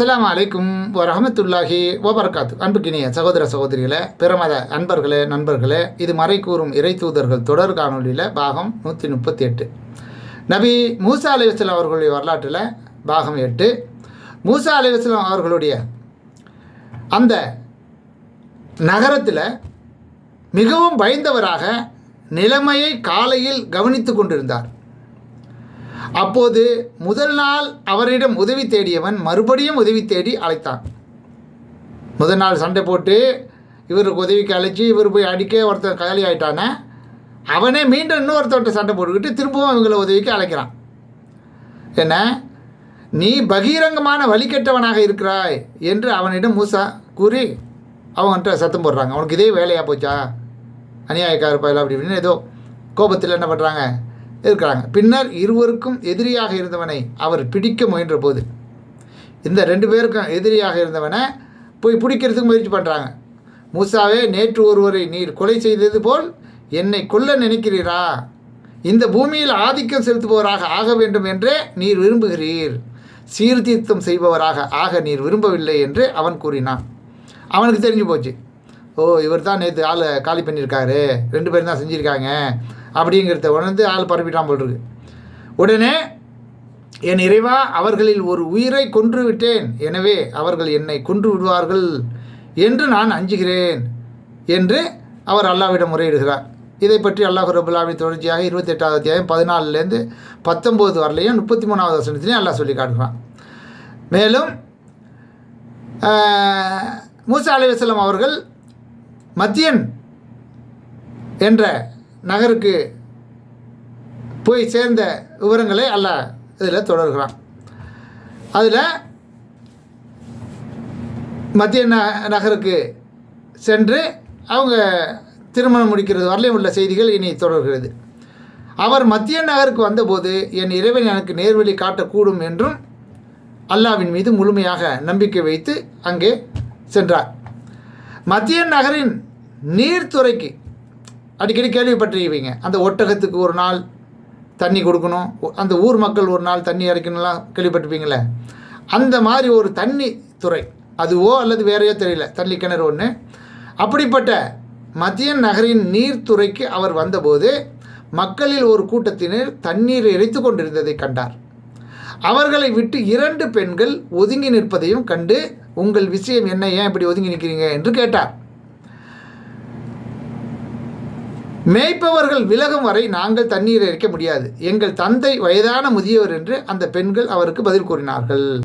அஸ்லாம் அலைக்கும் வரஹமத்துல்லாஹி ஓபர்காத் அன்புக்கினிய சகோதர சகோதரிகளே பிரமத அன்பர்களே நண்பர்களே இது மறை கூறும் இறை தூதர்கள் தொடர் காணொலியில் பாகம் நூற்றி முப்பத்தி எட்டு நபி மூசா அலிவஸ்லாம் அவர்களுடைய வரலாற்றில் பாகம் எட்டு. மூசா அலிவஸ்லாம் அவர்களுடைய அந்த நகரத்தில் மிகவும் பயந்தவராக நிலைமையை காலையில் கவனித்து கொண்டிருந்தார். அப்போது முதல் நாள் அவரிடம் உதவி தேடியவன் மறுபடியும் உதவி தேடி அழைத்தான். முதல் நாள் சண்டை போட்டு இவருக்கு உதவிக்கு அழைச்சி இவர் போய் அடிக்க ஒருத்தன் காலி ஆகிட்டானே அவனே மீண்டும் இன்னொருத்தவர்கிட்ட சண்டை போட்டுக்கிட்டு திரும்பவும் அவங்களை உதவிக்கு அழைக்கிறான். என்ன? நீ பகிரங்கமான வழிகெட்டவனாக இருக்கிறாய் என்று அவனிடம் மூசா கூறி அவன்கிட்ட சத்தம் போடுறாங்க. அவனுக்கு இதே வேலையாக போச்சா? அநியாயக்கார பயல அப்படி இப்படின்னு ஏதோ கோபத்தில் என்ன பண்ணுறாங்க இருக்கிறாங்க பின்னர் இருவருக்கும் எதிரியாக இருந்தவனை அவர் பிடிக்க முயன்ற போது இந்த ரெண்டு பேருக்கும் எதிரியாக இருந்தவனை போய் பிடிக்கிறதுக்கு முயற்சி பண்ணுறாங்க மூசாவே நேற்று ஒருவரை நீர் கொலை செய்தது போல் என்னை கொல்ல நினைக்கிறீரா? இந்த பூமியில் ஆதிக்கம் செலுத்துபவராக ஆக வேண்டும் என்றே நீர் விரும்புகிறீர். சீர்திருத்தம் செய்பவராக ஆக நீர் விரும்பவில்லை என்று அவன் கூறினான். அவனுக்கு தெரிஞ்சு போச்சு. ஓ இவர் தான் நேற்று ஆளை காலி பண்ணியிருக்காரு. ரெண்டு பேரும் தான் செஞ்சுருக்காங்க. அப்படிங்கிறத உணர்ந்து ஆள் பரப்பிட்டான் போல் இருக்கு உடனே என் இறைவா அவர்களில் ஒரு உயிரை கொன்று விட்டேன் எனவே அவர்கள் என்னை கொன்று விடுவார்கள் என்று நான் அஞ்சுகிறேன் என்று அவர் அல்லாவிடம் முறையிடுகிறார். இதை பற்றி அல்லாஹ் ரபுல்லாவின் தொடர்ச்சியாக இருபத்தெட்டாவது அத்தியாயம் பதினாலுலேருந்து பத்தொம்போது வரலையும் முப்பத்தி மூணாவது வசனத்திலையும் அல்லாஹ் சொல்லி காட்டுறான் மேலும் மூசா அலைவாஸ்லாம் அவர்கள் மத்தியன் என்ற நகருக்கு போய் சேர்ந்த விவரங்களை அல்லாஹ் இதில் தொடர்கிறான். அதில் மத்திய ந நகருக்கு சென்று அவங்க திருமணம் முடிக்கிறது வரலையும் உள்ள செய்திகள் இனி தொடர்கிறது. அவர் மத்திய நகருக்கு வந்தபோது என் இறைவன் எனக்கு நேர்வழி காட்டக்கூடும் என்றும் அல்லாவின் மீது முழுமையாக நம்பிக்கை வைத்து அங்கே சென்றார். மத்திய நகரின் நீர்த்துறைக்கு அடிக்கடி கேள்விப்பட்டிருப்பீங்க அந்த ஒட்டகத்துக்கு ஒரு நாள் தண்ணி கொடுக்கணும். அந்த ஊர் மக்கள் ஒரு நாள் தண்ணி இறைக்கணும்லாம் கேள்விப்பட்டிருப்பீங்களே அந்த மாதிரி ஒரு தண்ணி துறை அதுவோ அல்லது வேறையோ தெரியல தண்ணி கிணறு ஒன்று அப்படிப்பட்ட மத்திய நகரின் நீர்த்துறைக்கு அவர் வந்தபோது மக்களில் ஒரு கூட்டத்தினர் தண்ணீர் இறைத்து கொண்டிருந்ததை கண்டார். அவர்களை விட்டு இரண்டு பெண்கள் ஒதுங்கி நிற்பதையும் கண்டு உங்கள் விஷயம் என்ன? ஏன் இப்படி ஒதுங்கி நிற்கிறீங்க என்று கேட்டார். மேய்ப்பவர்கள் விலகும் வரை நாங்கள் தண்ணீர் இறைக்க முடியாது. எங்கள் தந்தை வயதான முதியவர் என்று அந்த பெண்கள் அவருக்கு பதில் கூறினார்கள்.